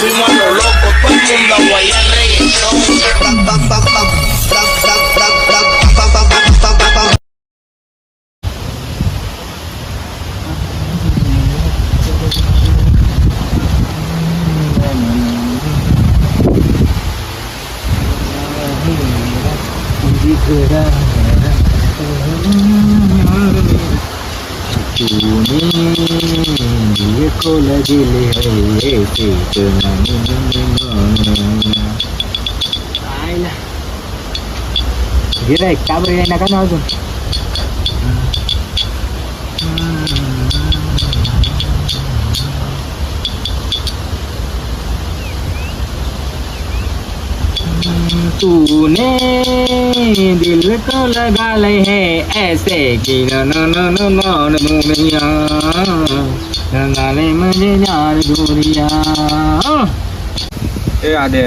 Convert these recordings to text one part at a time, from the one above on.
fuimos a lo loco, todo el mundo a reggaetón. को लगले है गिराय का बरं येईना का ना अजून तूने दिल को लगा ले है ऐसे कि न न न न न न नैया रंगाले मुझे यार गोरिया ए आदे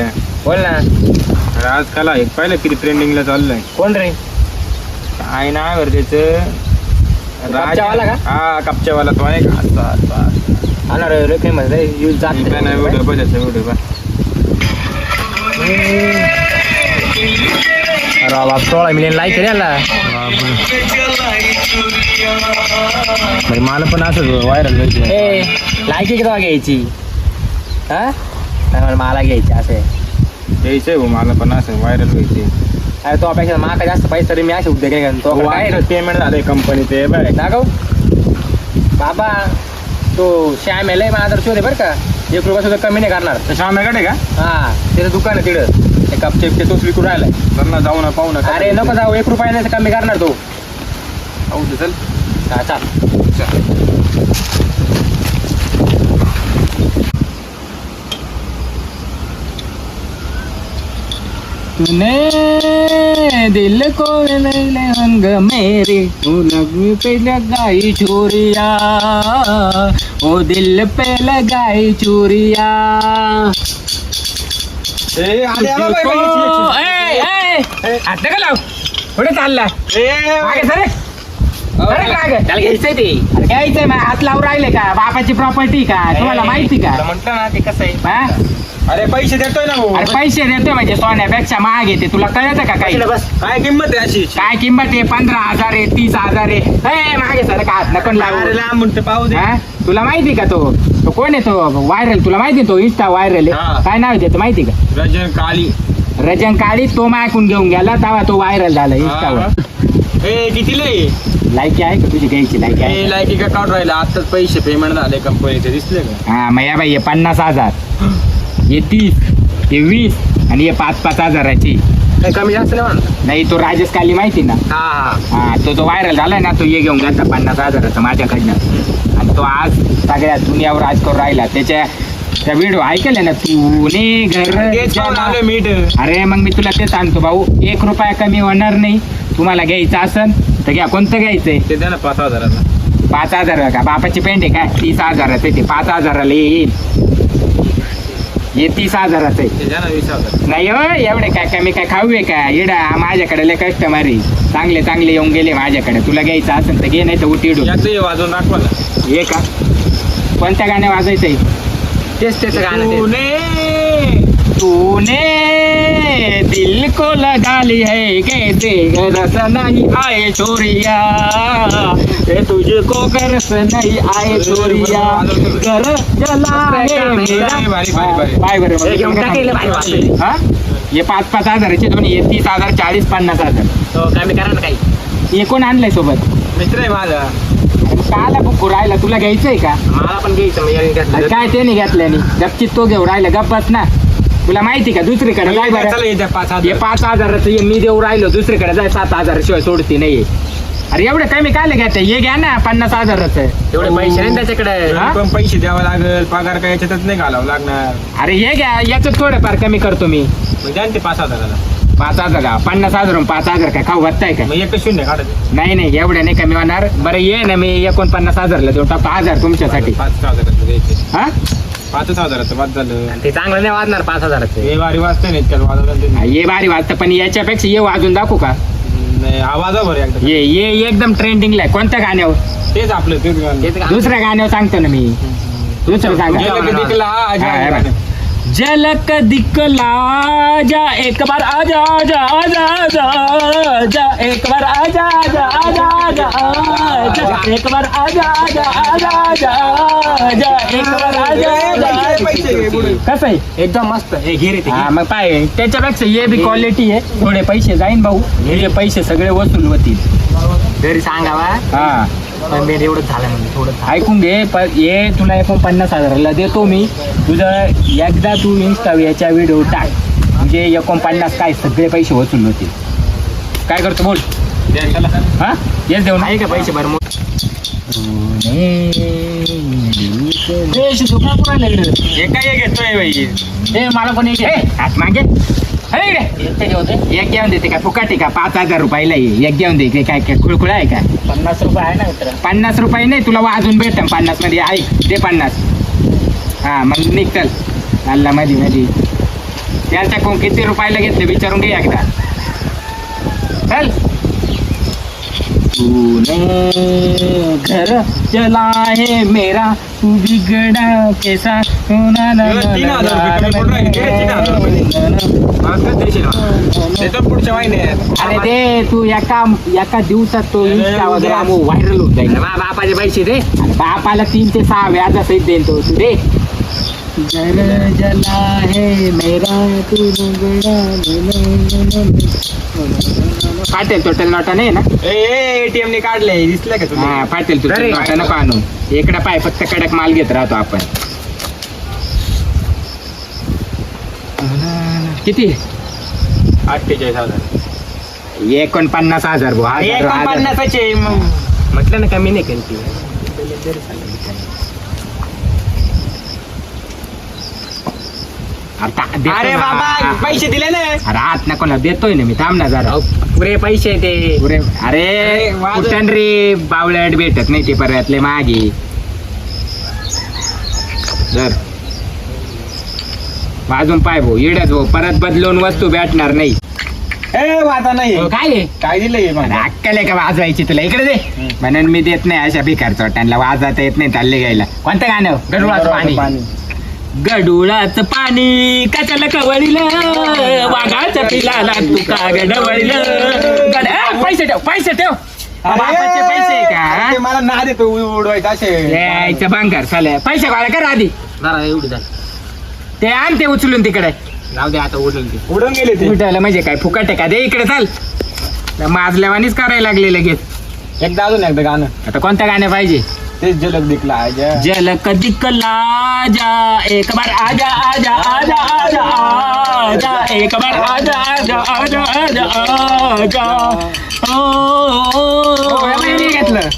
बोल ना। अरे आजकाल एक पाहिलं किती ट्रेंडिंगला चाललंय. कोण रे? काय नाव आहे रे त्याचं का? हा कपच्यावाला तो आहे. का असा असा आला रे रे फेमस रे यूज जात मी पण व्हिडिओ बघायचा व्हिडिओ बघ. अरे बाबा सोळा मिलियन लाईक रे याला. म्हणजे मला पण असं व्हायरल ए लाईक किती घ्यायची? हा? नाही मला मला घ्यायची असे. द्यायचंय भाऊ मला पण असं व्हायरल व्हायचे अरे तो अपेक्षा माका जास्त पैसे तरी मी असे उद्योग केले का? तो काय रे? पेमेंट झालंय कंपनी ते बघ दाखव बाबा तो श्याम आहे लय माझा शोध आहे बरं का. एक रुपया सुद्धा कमी नाही करणार. श्यामेकडे का? हा त्याचं दुकान आहे तिकडं. तोच विकून राहिलाय. त्यांना जाऊ ना पाहू ना अरे नको जाऊ एक रुपया नाही कमी करणार तो. पाहू दे, चल. हा चाल. तूने दिल को ले रंग मेरे तू लग पे लगाई चूरिया ओ दिल पे लगाई चूरिया। ए, हात नका लाव. कुठे चालला. मागे सरे. सरे मागे. त्याला घ्यायचंय ते. अरे घ्यायचंय मग. हात लावून राहिले का? बापाची प्रॉपर्टी का? तुम्हाला माहिती का? तुला म्हटलं ना ते कसं आहे? हा? अरे पैसे देतोय ना भाऊ. अरे पैसे देतोय म्हणजे सोन्यापेक्षा महाग येते तुला कळतं का काही? काय किंमत आहे अशी? काय किंमत आहे? पंधरा हजार आहे तीस हजार आहे. ए, मागे सर का? हात नको अरे लावू लांब म्हणते पाहू दे. हा? तुला माहिती का तो? तो कोण आहे तो? व्हायरल तुला माहिती आहे तो? इंस्टा व्हायरल हा. आहे काय नाव आहे त्याचं? माहिती का? रजन काळी. रजन काळी तो मायकून घेऊन गेला तेव्हा तो व्हायरल झाला इंस्टावर ए कितीला आहे? लायकी आहे का तुझी घ्यायची लायकी आहे लायकी का काढून राहिला? आताच पैसे पेमेंट झाले कंपनीचे दिसले का? हा मग या बाई हे पन्नास हजार. हे तीस हे वीस आणि हे पाच पाच हजाराची. काही कमी जास्त नाही नाही तो राजेश काली माहिती ना? हा हा. हा तो जो व्हायरल झालाय ना तो ये घेऊन गेला पन्नास हजाराचा माझ्याकडनं. आणि तो आज सगळ्या दुनियावर राज करून राहिला. त्याच्या त्या व्हिडिओ ऐकले ना तूने घर तेच पाहून आलोय मीठ अरे मग मी तुला ते सांगतो भाऊ एक रुपया कमी होणार नाही. तुम्हाला घ्यायचं असन तर घ्या कोणतं घ्यायचंय? ते द्या ना पाच हजाराला पाच हजार का? बापाची पेंट आहे काय तीस हजाराचं आहे ते. पाच हजाराला येईल. हे तीस हजाराचं आहे. ते द्या ना वीस हजार. नाही हो एवढे काय कमी काय खाऊ आहे का? इडा माझ्याकडे लय कस्टमर आहे. चांगले चांगले येऊन गेले माझ्याकडे. तुला घ्यायचं असेल तर घे नाही तर याचं हे वाजवून दाखवा ना. हे का? कोणत्या गाण्या वाजायचंय? तेच त्याचं गाणं ते. तूने दिल को लगा ली है कैसे गरस नहीं आए छोरिया तुझको गरस नहीं आए छोरिया घर जला मेरा? हे? पाच पाच हजाराचे दोन्ही हे तीस हजार चाळीस पन्नास हजार. तो कमी करा ना काही? हे कोण आणलंय सोबत? मित्र आहे माझा. काला बुक राहिला तुला घ्यायचंय का? मला पण घ्यायचं. काय ते नाही घेतल्याने गपचित तो घेऊ राहिला गप्पच ना. तुला माहिती का दुसरीकडे काय चला बरं. येत्या पाच हे हजार पाच हजाराचं हे मी देऊ राहिलो दुसरीकडे जाय सात हजार शिवाय सोडती नाही अरे एवढं कमी काय घ्यायचं हे घ्या ना पन्नास हजाराचं. एवढे पैसे नाही त्याच्याकडे? हा? पण पैसे द्यावं लागेल पगार काय याच्यातच नाही घालावं लागणार. अरे हे घ्या याचं थोडंफार कमी करतो मी. मग द्या ना ते पाच हजाराला. पाच हजार पन्नास हजार पाच हजार काय खाऊ वाटताय का? मग एक शून्य काढायचं नाही नाही एवढं नाही कमी होणार. बरं ये ना मी एकोणपन्नास हजारला देऊ टाकतो हजार तुमच्यासाठी. पाच हजाराचं द्यायचे हा? पाचच हजाराचं बाद झालं ते चांगलं नाही वाजणार पाच हजाराचं हे वारी वाजते नाही इतक्यात वाजवलं ते नाही. ये भारी वाजतं पण याच्यापेक्षा ये वाजून दाखवू का नाही आवाज बरं एकदम ये ये एकदम ट्रेंडिंगला आहे कोणत्या गाण्यावर तेच आपलं तेच गाणं. दुसऱ्या गाण्यावर सांगतो ना मी दुसरं सांगा गेलं की दिकला, हा, हा, हे बघ. झलक दिखला जा एक बार आजा आजा आजा आजा आजा एक बार आजा आजा आजा आजा आजा एक बार आजा आजा आजा आजा आजा एक बार आजा आजा कसं आहे? एकदम मस्त हे घे रे ते हा मग पाय त्याच्यापेक्षा हे बी क्वालिटी आहे. थोडे पैसे जाईन भाऊ. हे. पैसे सगळे वसूल होतील. घरी सांगावा. हा. पण एवढं झालं म्हणजे थोडं. ऐकून घे प हे तुला एकोणपन्नास हजाराला देतो मी. तुझं एकदा तू इन्स्टा याच्या व्हिडिओ टाक. म्हणजे एकोणपन्नास काय सगळे पैसे वसूल होतील. काय करतो बोल. हा? येस देऊ आहे का पैसे बरं मग हे काय घेतोय बाई? ए मला पण एक ए, हात मागे. एक घेऊन देते का? फुकाट आहे का? पाच हजार रुपयाला आहे. एक घेऊन काय काय खुळखुळा आहे का? पन्नास रुपये आहे ना मित्र. पन्नास रुपये नाही तुला वाजून भेटन पन्नासमध्ये. ऐक दे पन्नास. हा मग निघ चल अल्ला मध्ये मध्ये त्यांच्या कोण किती रुपयाला घेतले? विचारून घे एकदा. चल. तूने घर चला है मेरा तू बिगड़ा कैसा? ना ना ना पुढच्या महिन्यात अरे दे तू एका एका दिवसात तो इंस्टा वगैरे व्हायरल होत जाईल. बापाचे पैसे दे. अरे बापाला तीन ते सहा व्याज सहित देईल तो तू दे. घर जला है मेरा तू फाटेल टोटल नोटा नाही ना एटीएम ने काढले दिसले का तुला हा टोटल अरे. नोटा नको आणू इकडे पाय फक्त कडक माल घेत राहतो आपण किती अठ्ठेचाळीस हजार एकोणपन्नास हजार भाऊ एकोणपन्नासाचे म्हटलं ना कमी नाही केली अरे. बाबा पैसे दिले ना. अरे नको ना देतोय ना मी थांब ना जरा. पुरे पैसे ते. पुरे अरे. कुठं रे बावळट भेटत नाही ते परतले मागे. जर. वाजून पाय भाऊ इडच भाऊ परत बदलून वस्तू भेटणार नाही. ए वाटा नाही. हो, काय? काय दिलंय अक्कल आहे का वाजवायची तुला? इकडे दे. म्हणून मी देत नाही अशा भिकार चोट्यांना वाजवता येत नाही चालले घ्यायला. कोणतं गाणं? गडुळाचं पाणी. गडुळाचं पाणी कशाला कवळीलं? वाघाच्या पिलाला तू का गडवळीलं? गड पैसे ठेव पैसे ठेव. बापाचे पैसे आहे का? ते मला ना देतो उडवायचं असे. यायचं भांगार चालेल पैसे गोळा कर आधी. एवढी झाली ते आण ते उचलून तिकडे. जाऊ दे आता उडून ते उडून गेले ते. उठायला म्हणजे काय फुकट आहे का? दे इकडे चाल. माजल्यावानीच करायला लागले लगेच एकदा अजून एकदा गाणं. आता कोणतं गाणं पाहिजे? तेच जलक दिखला आजा झलक दिखला जा एक बार आजा आजा आजा आजा आजा एक बार आजा आजा आजा आजा आजा. नाही घेतलं.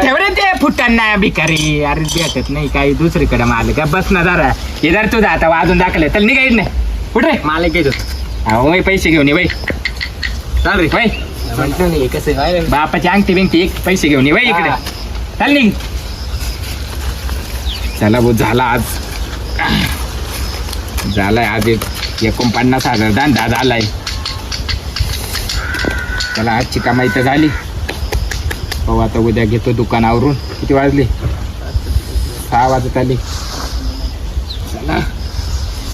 ठेव रे ते फुटांना भिकारी. अरे भेटत नाही काही दुसरीकडे माल. का बस ना जरा. इधर तुझा आता वाजून दाखले तर निघायच नाही कुठे मला घेत अहो पैसे घेऊन ये बाई चाल रे नाही कसं बापाची अंगठी बिंगठी एक पैसे घेऊन ये बाई इकडे. हा. चाल निघ. चला भाऊ झाला आज. झालाय आज एक एकोणपन्नास हजार धंदा झालाय चला आजची कमाई तर झाली. हो आता उद्या घेतो दुकानावरून. किती वाजले? सहा वाजत आली.